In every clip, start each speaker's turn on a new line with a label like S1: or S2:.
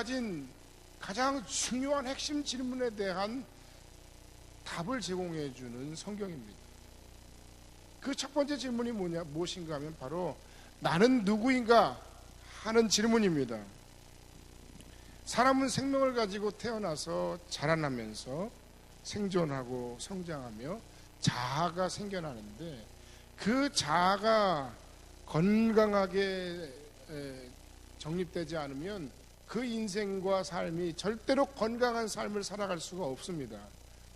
S1: 가진 가장 중요한 핵심 질문에 대한 답을 제공해 주는 성경입니다. 그 첫 번째 질문이 뭐냐 무엇인가 하면 바로 나는 누구인가 하는 질문입니다. 사람은 생명을 가지고 태어나서 자라나면서 생존하고 성장하며 자아가 생겨나는데 그 자아가 건강하게 에, 정립되지 않으면 그 인생과 삶이 절대로 건강한 삶을 살아갈 수가 없습니다.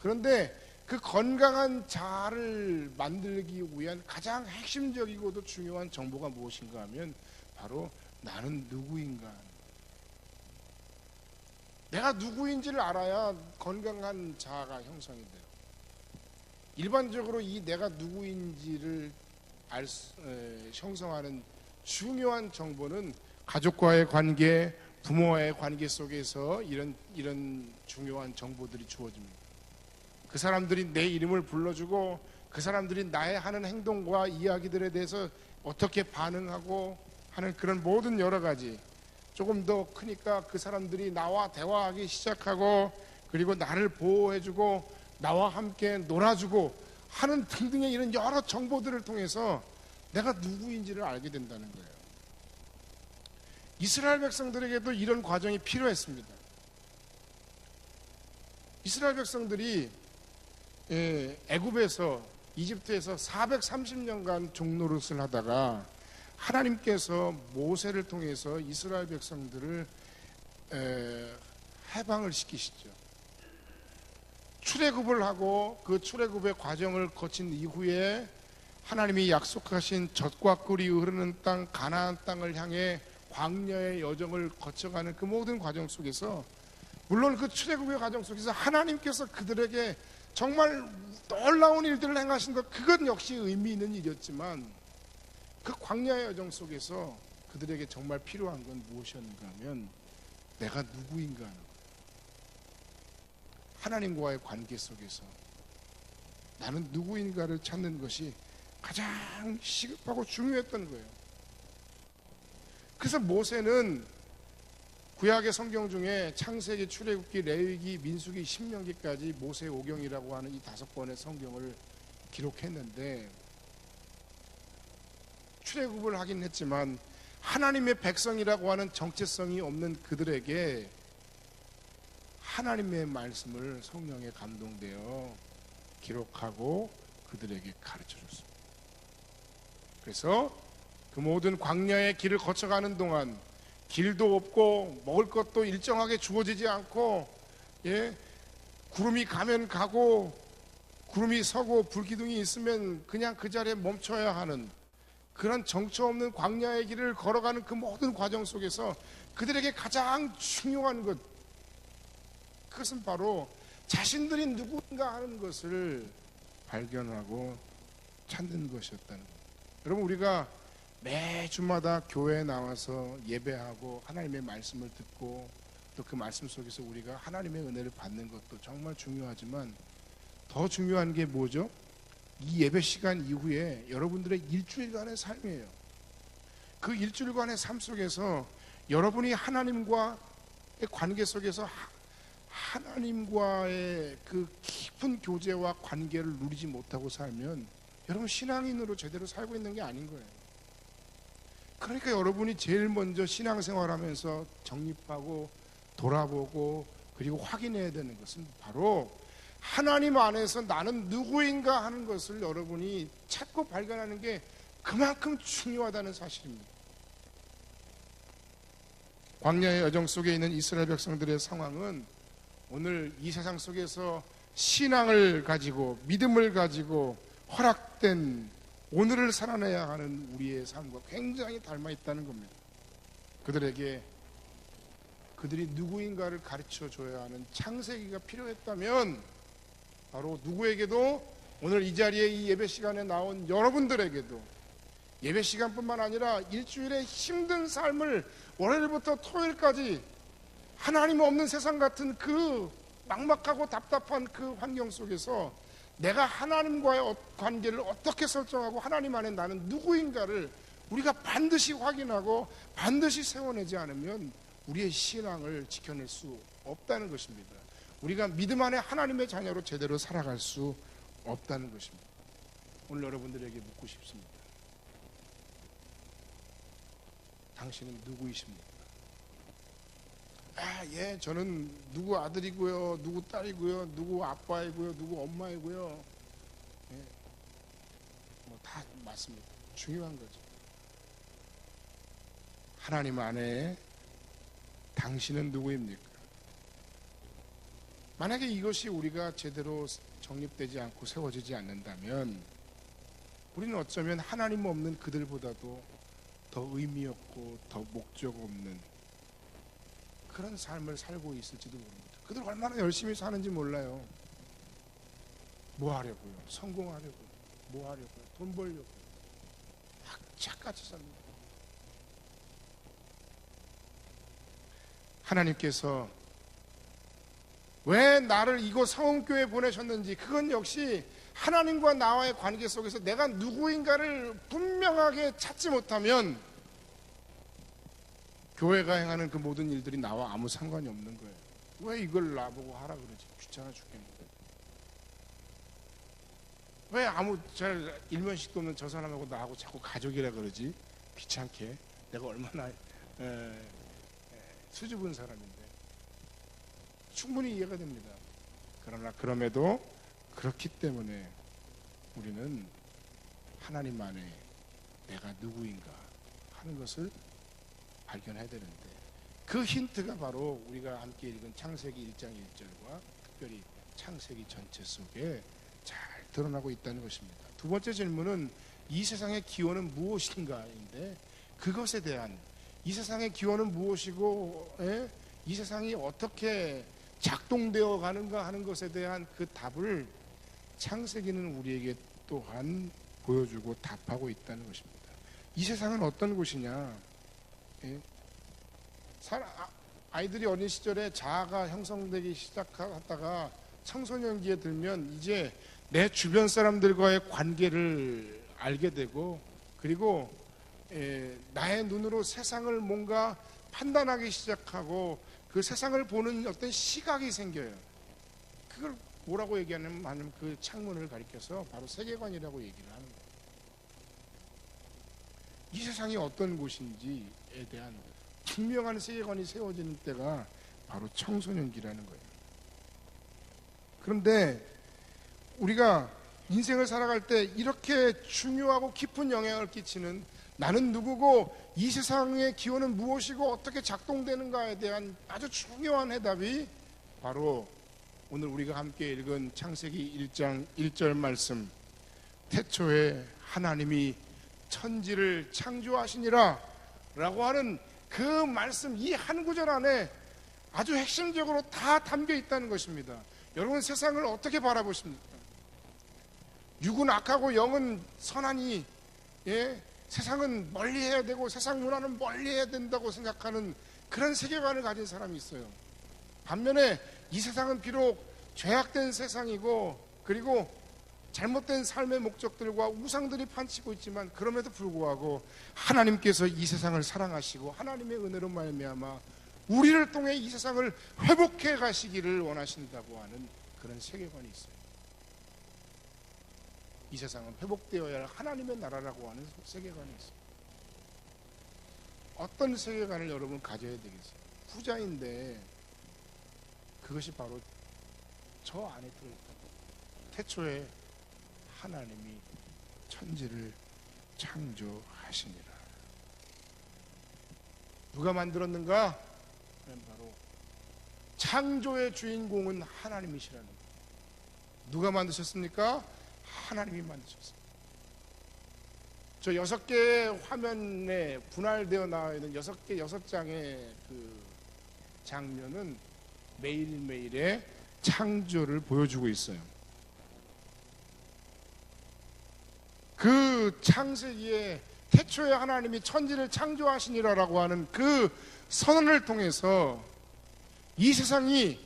S1: 그런데 그 건강한 자아를 만들기 위한 가장 핵심적이고도 중요한 정보가 무엇인가 하면 바로 나는 누구인가. 내가 누구인지를 알아야 건강한 자아가 형성이 돼요. 일반적으로 이 내가 누구인지를 알 수, 에, 형성하는 중요한 정보는 가족과의 관계, 부모와의 관계 속에서 이런 이런 중요한 정보들이 주어집니다. 그 사람들이 내 이름을 불러주고 그 사람들이 나의 하는 행동과 이야기들에 대해서 어떻게 반응하고 하는 그런 모든 여러 가지 조금 더 크니까 그 사람들이 나와 대화하기 시작하고 그리고 나를 보호해주고 나와 함께 놀아주고 하는 등등의 이런 여러 정보들을 통해서 내가 누구인지를 알게 된다는 거예요. 이스라엘 백성들에게도 이런 과정이 필요했습니다. 이스라엘 백성들이 예, 애굽에서 이집트에서 430년간 종노릇을 하다가 하나님께서 모세를 통해서 이스라엘 백성들을 에, 해방을 시키시죠. 출애굽을 하고 그 출애굽의 과정을 거친 이후에 하나님이 약속하신 젖과 꿀이 흐르는 땅 가나안 땅을 향해 광야의 여정을 거쳐가는 그 모든 과정 속에서 물론 그 출애굽의 과정 속에서 하나님께서 그들에게 정말 놀라운 일들을 행하신 것 그것 역시 의미 있는 일이었지만 그 광야의 여정 속에서 그들에게 정말 필요한 건 무엇이었는가 하면 내가 누구인가 하는 것. 하나님과의 관계 속에서 나는 누구인가를 찾는 것이 가장 시급하고 중요했던 거예요. 그래서 모세는 구약의 성경 중에 창세기, 출애굽기, 레위기, 민수기, 신명기까지 모세 오경이라고 하는 이 다섯 권의 성경을 기록했는데 출애굽을 하긴 했지만 하나님의 백성이라고 하는 정체성이 없는 그들에게 하나님의 말씀을 성령에 감동되어 기록하고 그들에게 가르쳐 줬습니다. 그래서 그 모든 광야의 길을 거쳐가는 동안 길도 없고 먹을 것도 일정하게 주어지지 않고 예 구름이 가면 가고 구름이 서고 불기둥이 있으면 그냥 그 자리에 멈춰야 하는 그런 정처 없는 광야의 길을 걸어가는 그 모든 과정 속에서 그들에게 가장 중요한 것 그것은 바로 자신들이 누구인가 하는 것을 발견하고 찾는 것이었다는 것. 여러분 우리가 매 주마다 교회에 나와서 예배하고 하나님의 말씀을 듣고 또 그 말씀 속에서 우리가 하나님의 은혜를 받는 것도 정말 중요하지만 더 중요한 게 뭐죠? 이 예배 시간 이후에 여러분들의 일주일간의 삶이에요. 그 일주일간의 삶 속에서 여러분이 하나님과의 관계 속에서 하나님과의 그 깊은 교제와 관계를 누리지 못하고 살면 여러분 신앙인으로 제대로 살고 있는 게 아닌 거예요. 그러니까 여러분이 제일 먼저 신앙생활하면서 정립하고 돌아보고 그리고 확인해야 되는 것은 바로 하나님 안에서 나는 누구인가 하는 것을 여러분이 찾고 발견하는 게 그만큼 중요하다는 사실입니다. 광야의 여정 속에 있는 이스라엘 백성들의 상황은 오늘 이 세상 속에서 신앙을 가지고 믿음을 가지고 허락된 오늘을 살아내야 하는 우리의 삶과 굉장히 닮아 있다는 겁니다. 그들에게 그들이 누구인가를 가르쳐 줘야 하는 창세기가 필요했다면 바로 누구에게도 오늘 이 자리에 이 예배 시간에 나온 여러분들에게도 예배 시간뿐만 아니라 일주일의 힘든 삶을 월요일부터 토요일까지 하나님 없는 세상 같은 그 막막하고 답답한 그 환경 속에서 내가 하나님과의 어- 관계를 어떻게 설정하고 하나님 안에 나는 누구인가를 우리가 반드시 확인하고 반드시 세워내지 않으면 우리의 신앙을 지켜낼 수 없다는 것입니다. 우리가 믿음 안에 하나님의 자녀로 제대로 살아갈 수 없다는 것입니다. 오늘 여러분들에게 묻고 싶습니다. 당신은 누구이십니까? 아, 예, 저는 누구 아들이고요, 누구 딸이고요, 누구 아빠이고요, 누구 엄마이고요. 예, 뭐다 맞습니다. 중요한 거죠. 하나님 안에 당신은 누구입니까? 만약에 이것이 우리가 제대로 정립되지 않고 세워지지 않는다면 우리는 어쩌면 하나님 없는 그들보다도 더 의미 없고 더 목적 없는 그런 삶을 살고 있을지도 모릅니다. 그들 얼마나 열심히 사는지 몰라요. 뭐 하려고요? 성공하려고. 뭐 하려고요? 돈 벌려고. 악착같이 삽니다. 하나님께서 왜 나를 이곳 성원교회에 보내셨는지 그건 역시 하나님과 나와의 관계 속에서 내가 누구인가를 분명하게 찾지 못하면 교회가 행하는 그 모든 일들이 나와 아무 상관이 없는 거예요. 왜 이걸 나보고 하라 그러지? 귀찮아 죽겠는데. 왜 아무 잘 일면식도 없는 저 사람하고 나하고 자꾸 가족이라 그러지? 귀찮게. 내가 얼마나 에, 에, 수줍은 사람인데. 충분히 이해가 됩니다. 그러나 그럼에도 그렇기 때문에 우리는 하나님 안에 내가 누구인가 하는 것을 발견해야 되는데 그 힌트가 바로 우리가 함께 읽은 창세기 1장 1절과 특별히 창세기 전체 속에 잘 드러나고 있다는 것입니다. 두 번째 질문은 이 세상의 기원은 무엇인가인데 그것에 대한 이 세상의 기원은 무엇이고 예? 이 세상이 어떻게 작동되어 가는가 하는 것에 대한 그 답을 창세기는 우리에게 또한 보여주고 답하고 있다는 것입니다. 이 세상은 어떤 곳이냐? 예? 아- 아이들이 어린 시절에 자아가 형성되기 시작하다가 청소년기에 들면 이제 내 주변 사람들과의 관계를 알게 되고 그리고 에, 나의 눈으로 세상을 뭔가 판단하기 시작하고 그 세상을 보는 어떤 시각이 생겨요. 그걸 뭐라고 얘기하냐면 그 창문을 가리켜서 바로 세계관이라고 얘기를 하는 거예요. 이 세상이 어떤 곳인지에 대한 분명한 세계관이 세워지는 때가 바로 청소년기라는 거예요. 그런데 우리가 인생을 살아갈 때 이렇게 중요하고 깊은 영향을 끼치는 나는 누구고 이 세상의 기원은 무엇이고 어떻게 작동되는가에 대한 아주 중요한 해답이 바로 오늘 우리가 함께 읽은 창세기 1장 1절 말씀 태초에 하나님이 천지를 창조하시니라 라고 하는 그 말씀 이 한 구절 안에 아주 핵심적으로 다 담겨 있다는 것입니다. 여러분 세상을 어떻게 바라보십니까? 육은 악하고 영은 선하니 예? 세상은 멀리 해야 되고 세상 문화는 멀리 해야 된다고 생각하는 그런 세계관을 가진 사람이 있어요. 반면에 이 세상은 비록 죄악된 세상이고 그리고 잘못된 삶의 목적들과 우상들이 판치고 있지만 그럼에도 불구하고 하나님께서 이 세상을 사랑하시고 하나님의 은혜로 말미암아 우리를 통해 이 세상을 회복해 가시기를 원하신다고 하는 그런 세계관이 있어요. 이 세상은 회복되어야 할 하나님의 나라라고 하는 세계관이 있어요. 어떤 세계관을 여러분 가져야 되겠어요? 후자인데 그것이 바로 저 안에 들어있다. 태초에 하나님이 천지를 창조하시니라. 누가 만들었는가? 바로 창조의 주인공은 하나님이시라는 거예요. 누가 만드셨습니까? 하나님이 만드셨습니다. 저 여섯 개의 화면에 분할되어 나와 있는 여섯 개 여섯 장의 그 장면은 매일매일의 창조를 보여주고 있어요. 그 창세기에 태초에 하나님이 천지를 창조하시니라라고 하는 그 선언을 통해서 이 세상이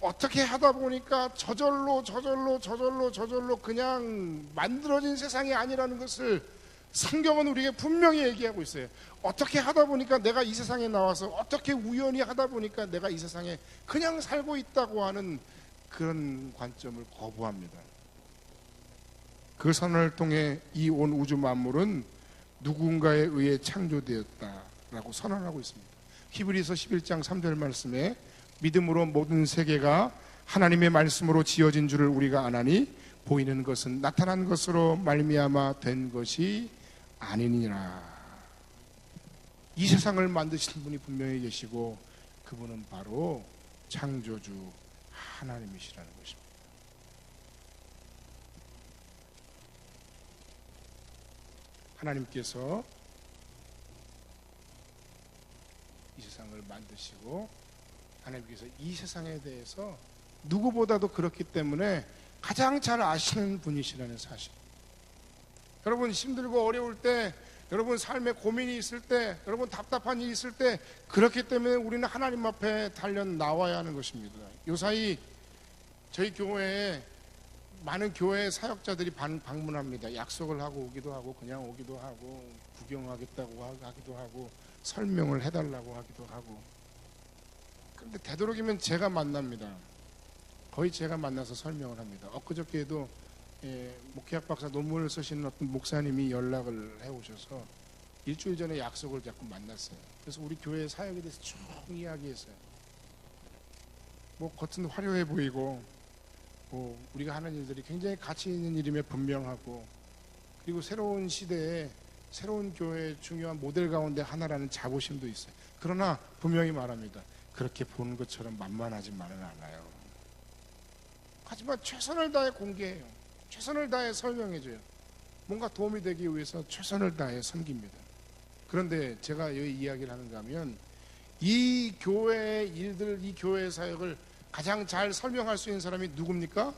S1: 어떻게 하다 보니까 저절로 저절로 저절로 저절로 그냥 만들어진 세상이 아니라는 것을 성경은 우리에게 분명히 얘기하고 있어요. 어떻게 하다 보니까 내가 이 세상에 나와서 어떻게 우연히 하다 보니까 내가 이 세상에 그냥 살고 있다고 하는 그런 관점을 거부합니다. 그 선언을 통해 이 온 우주 만물은 누군가에 의해 창조되었다라고 선언하고 있습니다. 히브리서 11장 3절 말씀에 믿음으로 모든 세계가 하나님의 말씀으로 지어진 줄을 우리가 아나니 보이는 것은 나타난 것으로 말미암아 된 것이 아니니라. 이 세상을 만드신 분이 분명히 계시고 그분은 바로 창조주 하나님이시라는 것입니다. 하나님께서 이 세상을 만드시고 하나님께서 이 세상에 대해서 누구보다도 그렇기 때문에 가장 잘 아시는 분이시라는 사실. 여러분 힘들고 어려울 때, 여러분 삶에 고민이 있을 때, 여러분 답답한 일이 있을 때 그렇기 때문에 우리는 하나님 앞에 달려 나와야 하는 것입니다. 요사이 저희 교회에 많은 교회 사역자들이 방, 방문합니다. 약속을 하고 오기도 하고 그냥 오기도 하고 구경하겠다고 하기도 하고 설명을 해달라고 하기도 하고 그런데 되도록이면 제가 만납니다. 거의 제가 만나서 설명을 합니다. 엊그저께도 예, 목회학 박사 논문을 쓰시는 어떤 목사님이 연락을 해오셔서 일주일 전에 약속을 잡고 만났어요. 그래서 우리 교회 사역에 대해서 쭉 이야기했어요. 뭐 겉은 화려해 보이고 뭐 우리가 하는 일들이 굉장히 가치 있는 일임에 분명하고 그리고 새로운 시대에 새로운 교회의 중요한 모델 가운데 하나라는 자부심도 있어요. 그러나 분명히 말합니다. 그렇게 보는 것처럼 만만하지만은 않아요. 하지만 최선을 다해 공개해요. 최선을 다해 설명해줘요. 뭔가 도움이 되기 위해서 최선을 다해 섬깁니다. 그런데 제가 이 이야기를 하는가 하면 이 교회의 일들, 이 교회의 사역을 가장 잘 설명할 수 있는 사람이 누굽니까?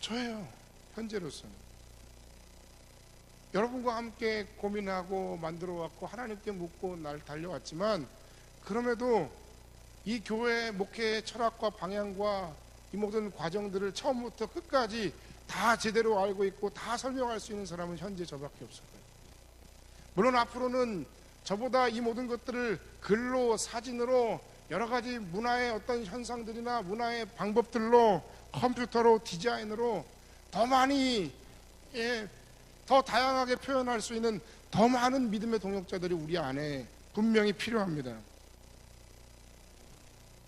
S1: 저예요. 현재로서는. 여러분과 함께 고민하고 만들어 왔고 하나님께 묻고 날 달려왔지만 그럼에도 이 교회 목회의 철학과 방향과 이 모든 과정들을 처음부터 끝까지 다 제대로 알고 있고 다 설명할 수 있는 사람은 현재 저밖에 없을 거예요. 물론 앞으로는 저보다 이 모든 것들을 글로 사진으로 여러 가지 문화의 어떤 현상들이나 문화의 방법들로 컴퓨터로 디자인으로 더 많이 예, 더 다양하게 표현할 수 있는 더 많은 믿음의 동역자들이 우리 안에 분명히 필요합니다.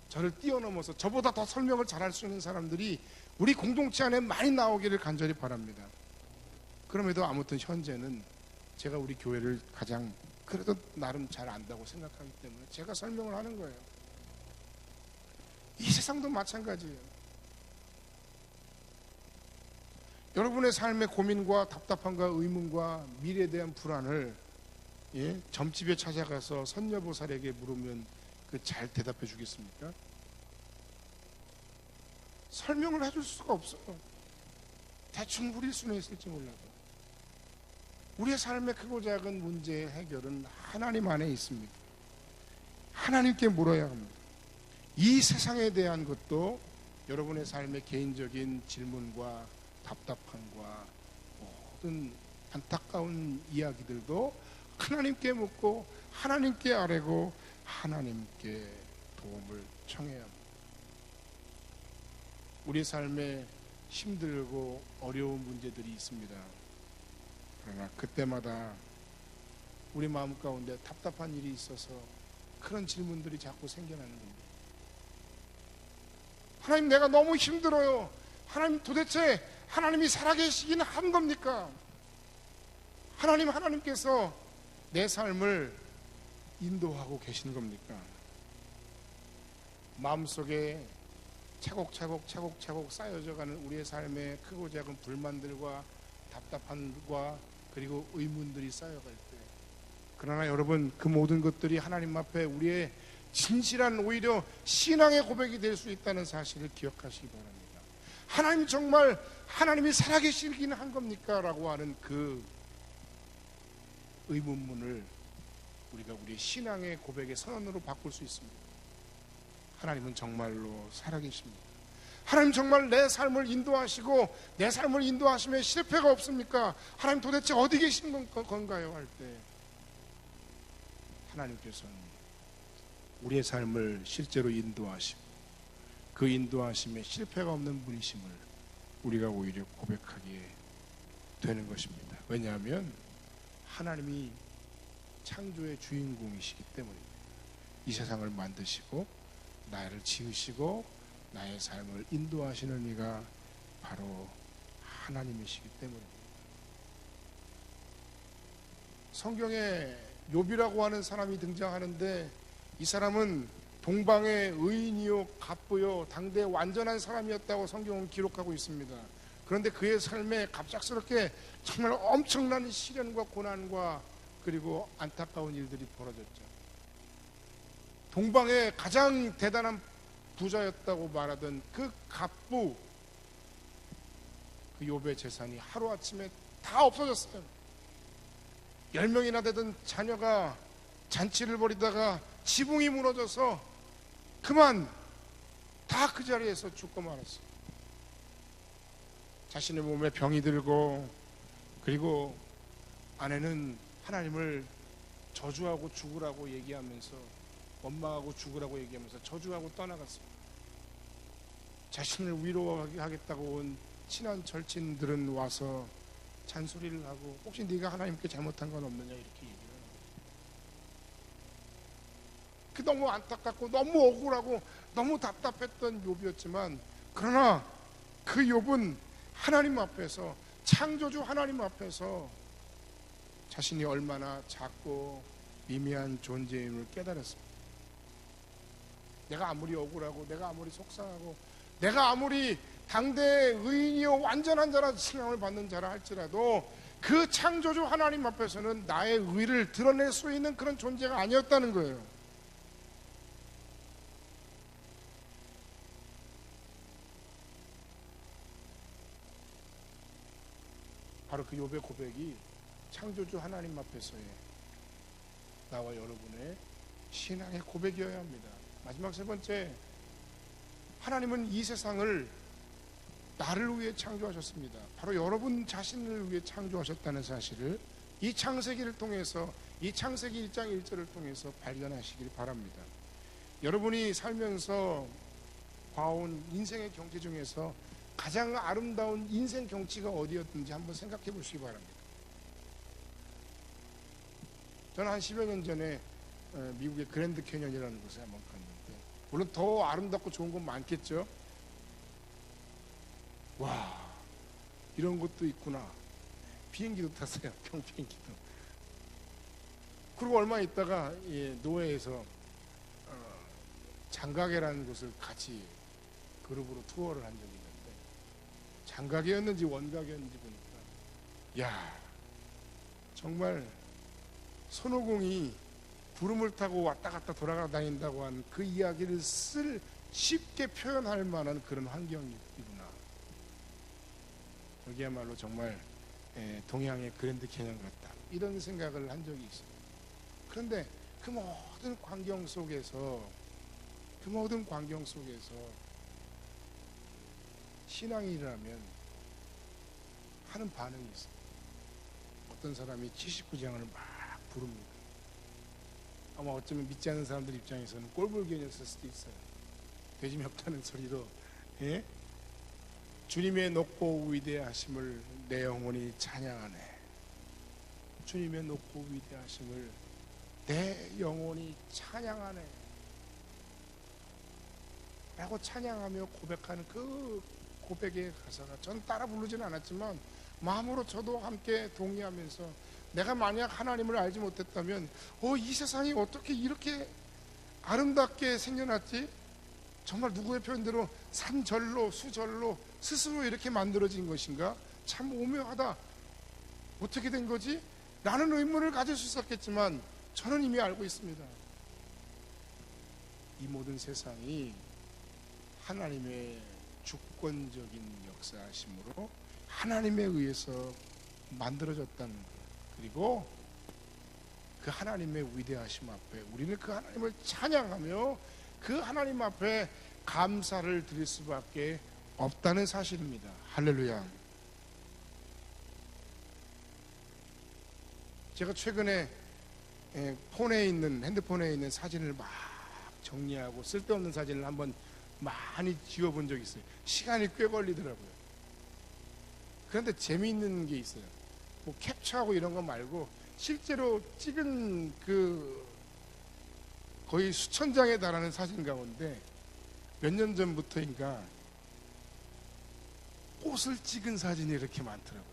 S1: 저를 뛰어넘어서 저보다 더 설명을 잘할 수 있는 사람들이 우리 공동체 안에 많이 나오기를 간절히 바랍니다. 그럼에도 아무튼 현재는 제가 우리 교회를 가장 그래도 나름 잘 안다고 생각하기 때문에 제가 설명을 하는 거예요. 이 세상도 마찬가지예요. 여러분의 삶의 고민과 답답함과 의문과 미래에 대한 불안을 예? 점집에 찾아가서 선녀보살에게 물으면 그 잘 대답해 주겠습니까? 설명을 해줄 수가 없어요. 대충 부릴 수는 있을지 몰라도 우리의 삶의 크고 작은 문제의 해결은 하나님 안에 있습니다. 하나님께 물어야 합니다. 이 세상에 대한 것도 여러분의 삶의 개인적인 질문과 답답함과 모든 안타까운 이야기들도 하나님께 묻고 하나님께 아뢰고 하나님께 도움을 청해야 합니다. 우리 삶에 힘들고 어려운 문제들이 있습니다. 그러나 그때마다 우리 마음 가운데 답답한 일이 있어서 그런 질문들이 자꾸 생겨나는 겁니다. 하나님 내가 너무 힘들어요. 하나님 도대체 하나님이 살아계시긴 한 겁니까? 하나님 하나님께서 내 삶을 인도하고 계시는 겁니까? 마음속에 차곡차곡 차곡차곡 쌓여져 가는 우리의 삶의 크고 작은 불만들과 답답함과 그리고 의문들이 쌓여갈 때 그러나 여러분 그 모든 것들이 하나님 앞에 우리의 진실한 오히려 신앙의 고백이 될 수 있다는 사실을 기억하시기 바랍니다. 하나님 정말 하나님이 살아계시긴 한 겁니까? 라고 하는 그 의문문을 우리가 우리의 신앙의 고백의 선언으로 바꿀 수 있습니다. 하나님은 정말로 살아계십니다. 하나님 정말 내 삶을 인도하시고 내 삶을 인도하시면 실패가 없습니까? 하나님 도대체 어디 계신 건- 건가요? 할 때 하나님께서는 우리의 삶을 실제로 인도하시고 그 인도하심에 실패가 없는 분이심을 우리가 오히려 고백하게 되는 것입니다. 왜냐하면 하나님이 창조의 주인공이시기 때문입니다. 이 세상을 만드시고 나를 지으시고 나의 삶을 인도하시는 이가 바로 하나님이시기 때문입니다. 성경에 욥이라고 하는 사람이 등장하는데 이 사람은 동방의 의인이요 갑부요 당대 완전한 사람이었다고 성경은 기록하고 있습니다. 그런데 그의 삶에 갑작스럽게 정말 엄청난 시련과 고난과 그리고 안타까운 일들이 벌어졌죠. 동방의 가장 대단한 부자였다고 말하던 그 갑부 그 욥의 재산이 하루아침에 다 없어졌어요. 열 명이나 되던 자녀가 잔치를 벌이다가 지붕이 무너져서 그만 다 그 자리에서 죽고 말았어. 자신의 몸에 병이 들고 그리고 아내는 하나님을 저주하고 죽으라고 얘기하면서 원망하고 죽으라고 얘기하면서 저주하고 떠나갔습니다. 자신을 위로하겠다고 온 친한 절친들은 와서 잔소리를 하고 혹시 네가 하나님께 잘못한 건 없느냐 이렇게 얘기를 해요. 그 너무 안타깝고 너무 억울하고 너무 답답했던 욥이었지만 그러나 그 욥은 하나님 앞에서 창조주 하나님 앞에서 자신이 얼마나 작고 미미한 존재임을 깨달았습니다. 내가 아무리 억울하고 내가 아무리 속상하고 내가 아무리 당대의 의인이요 완전한 자라 칭함을 받는 자라 할지라도 그 창조주 하나님 앞에서는 나의 의를 드러낼 수 있는 그런 존재가 아니었다는 거예요. 바로 그 욥의 고백이 창조주 하나님 앞에서의 나와 여러분의 신앙의 고백이어야 합니다. 마지막 세 번째 하나님은 이 세상을 나를 위해 창조하셨습니다. 바로 여러분 자신을 위해 창조하셨다는 사실을 이 창세기를 통해서 이 창세기 1장 1절을 통해서 발견하시길 바랍니다. 여러분이 살면서 봐온 인생의 경치 중에서 가장 아름다운 인생 경치가 어디였든지 한번 생각해 보시기 바랍니다. 저는 한 10여 년 전에 어, 미국의 그랜드 캐년이라는 곳에 한번 갔는데 물론 더 아름답고 좋은 건 많겠죠. 와 이런 것도 있구나. 비행기도 탔어요. 평비행기도. 그리고 얼마 있다가 예, 노회에서 어, 장가게라는 곳을 같이 그룹으로 투어를 한 적이 장가게였는지 원가게였는지 보니까 야 정말 손오공이 구름을 타고 왔다 갔다 돌아가 다닌다고 한 그 이야기를 쓸 쉽게 표현할 만한 그런 환경이구나. 여기야말로 정말 에, 동양의 그랜드 캐년 같다. 이런 생각을 한 적이 있습니다. 그런데 그 모든 광경 속에서 그 모든 광경 속에서 신앙이라면 하는 반응이 있어요. 어떤 사람이 79장을 막 부릅니다. 아마 어쩌면 믿지 않는 사람들 입장에서는 꼴불견이었을 수도 있어요. 되짐이 없다는 소리로 예? 주님의 높고 위대하심을 내 영혼이 찬양하네. 주님의 높고 위대하심을 내 영혼이 찬양하네. 라고 찬양하며 고백하는 그 고백의 가사가 전 따라 부르지는 않았지만 마음으로 저도 함께 동의하면서 내가 만약 하나님을 알지 못했다면 어, 이 세상이 어떻게 이렇게 아름답게 생겨났지? 정말 누구의 표현대로 산절로 수절로 스스로 이렇게 만들어진 것인가? 참 오묘하다. 어떻게 된 거지? 라는 의문을 가질 수 있었겠지만 저는 이미 알고 있습니다. 이 모든 세상이 하나님의 주권적인 역사심으로 하나님에 의해서 만들어졌다는 것. 그리고 그 하나님의 위대하심 앞에 우리는 그 하나님을 찬양하며 그 하나님 앞에 감사를 드릴 수밖에 없다는 사실입니다. 할렐루야. 제가 최근에 예, 폰에 있는 핸드폰에 있는 사진을 막 정리하고 쓸데없는 사진을 한번 많이 지워본 적이 있어요. 시간이 꽤 걸리더라고요. 그런데 재미있는 게 있어요. 뭐 캡처하고 이런 거 말고 실제로 찍은 그 거의 수천 장에 달하는 사진 가운데 몇 년 전부터인가 꽃을 찍은 사진이 이렇게 많더라고요.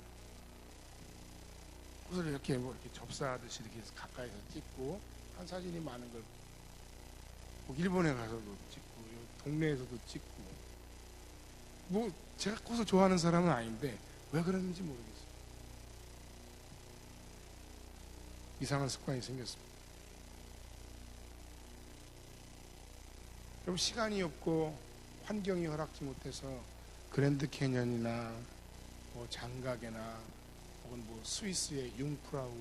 S1: 꽃을 이렇게 뭐 이렇게 접사하듯이 이렇게 가까이서 찍고 한 사진이 많은 걸. 뭐 일본에 가서도 찍고 동네에서도 찍고. 뭐 제가 꽃을 좋아하는 사람은 아닌데 왜 그러는지 모르겠어요. 이상한 습관이 생겼습니다. 여러분 시간이 없고 환경이 허락지 못해서 그랜드 캐년이나 뭐 장각이나 혹은 뭐 스위스의 융프라우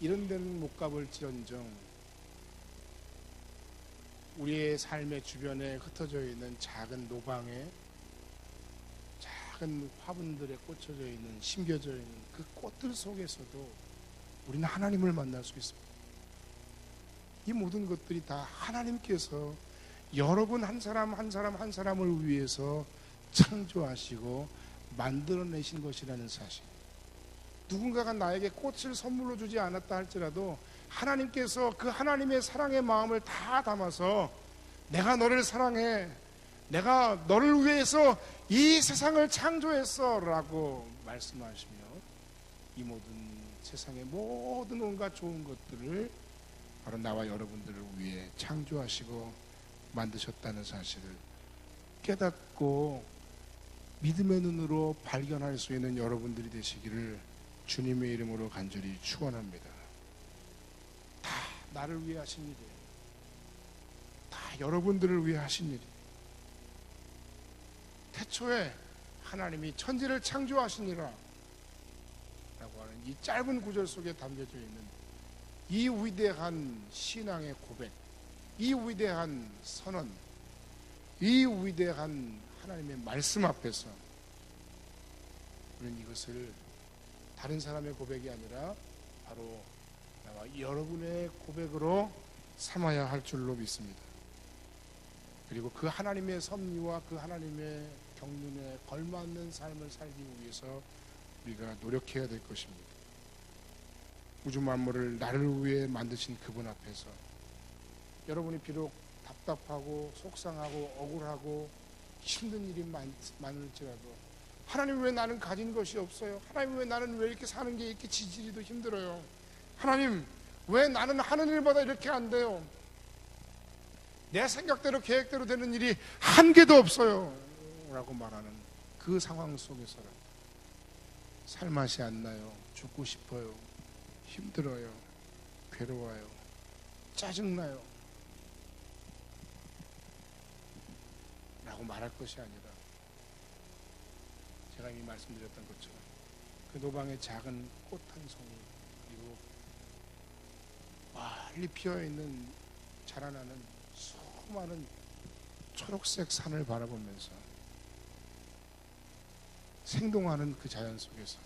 S1: 이런 데는 못 가볼지언정 우리의 삶의 주변에 흩어져 있는 작은 노방에 작은 화분들에 꽂혀져 있는 심겨져 있는 그 꽃들 속에서도 우리는 하나님을 만날 수 있습니다. 이 모든 것들이 다 하나님께서 여러분 한 사람 한 사람 한 사람을 위해서 창조하시고 만들어내신 것이라는 사실. 누군가가 나에게 꽃을 선물로 주지 않았다 할지라도 하나님께서 그 하나님의 사랑의 마음을 다 담아서 내가 너를 사랑해. 내가 너를 위해서 이 세상을 창조했어. 라고 말씀하시며 이 모든 세상의 모든 온갖 좋은 것들을 바로 나와 여러분들을 위해 창조하시고 만드셨다는 사실을 깨닫고 믿음의 눈으로 발견할 수 있는 여러분들이 되시기를 주님의 이름으로 간절히 축원합니다. 다 나를 위해 하신 일이에요. 다 여러분들을 위해 하신 일이에요. 태초에 하나님이 천지를 창조하시니라 라고 하는 이 짧은 구절 속에 담겨져 있는 이 위대한 신앙의 고백, 이 위대한 선언, 이 위대한 하나님의 말씀 앞에서 우리는 이것을 다른 사람의 고백이 아니라 바로 여러분의 고백으로 삼아야 할 줄로 믿습니다. 그리고 그 하나님의 섭리와 그 하나님의 경륜에 걸맞는 삶을 살기 위해서 우리가 노력해야 될 것입니다. 우주 만물을 나를 위해 만드신 그분 앞에서 여러분이 비록 답답하고 속상하고 억울하고 힘든 일이 많, 많을지라도 하나님 왜 나는 가진 것이 없어요? 하나님 왜 나는 왜 이렇게 사는 게 이렇게 지지리도 힘들어요? 하나님 왜 나는 하는 일보다 이렇게 안 돼요? 내 생각대로 계획대로 되는 일이 한 개도 없어요. 라고 말하는 그 상황 속에서는 살맛이 안 나요. 죽고 싶어요. 힘들어요. 괴로워요. 짜증나요. 라고 말할 것이 아니라 제가 이미 말씀드렸던 것처럼 그 노방의 작은 꽃 한 송이 멀리 피어있는 자라나는 수많은 초록색 산을 바라보면서 생동하는 그 자연 속에서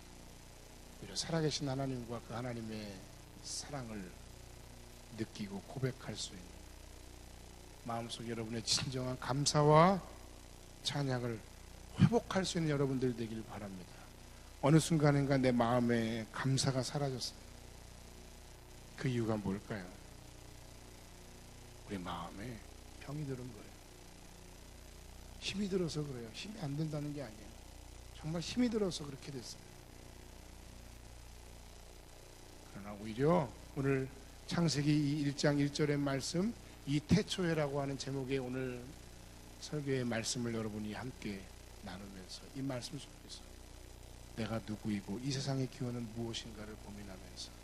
S1: 살아계신 하나님과 그 하나님의 사랑을 느끼고 고백할 수 있는 마음속 여러분의 진정한 감사와 찬양을 회복할 수 있는 여러분들 되길 바랍니다. 어느 순간인가 내 마음에 감사가 사라졌어요. 그 이유가 뭘까요? 우리 마음에 병이 들은 거예요. 힘이 들어서 그래요. 힘이 안 든다는 게 아니에요. 정말 힘이 들어서 그렇게 됐어요. 그러나 오히려 오늘 창세기 1장 1절의 말씀 이 태초회라고 하는 제목의 오늘 설교의 말씀을 여러분이 함께 나누면서 이 말씀 속에서 내가 누구이고 이 세상의 기원은 무엇인가를 고민하면서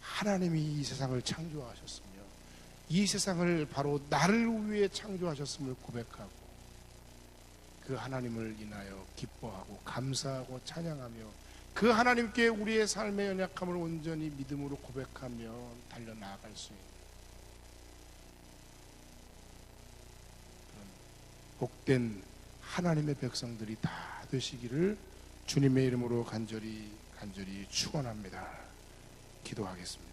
S1: 하나님이 이 세상을 창조하셨으며 이 세상을 바로 나를 위해 창조하셨음을 고백하고 그 하나님을 인하여 기뻐하고 감사하고 찬양하며 그 하나님께 우리의 삶의 연약함을 온전히 믿음으로 고백하며 달려 나아갈 수 있는 그런 복된 하나님의 백성들이 다 되시기를 주님의 이름으로 간절히 간절히 축원합니다. 기도하겠습니다.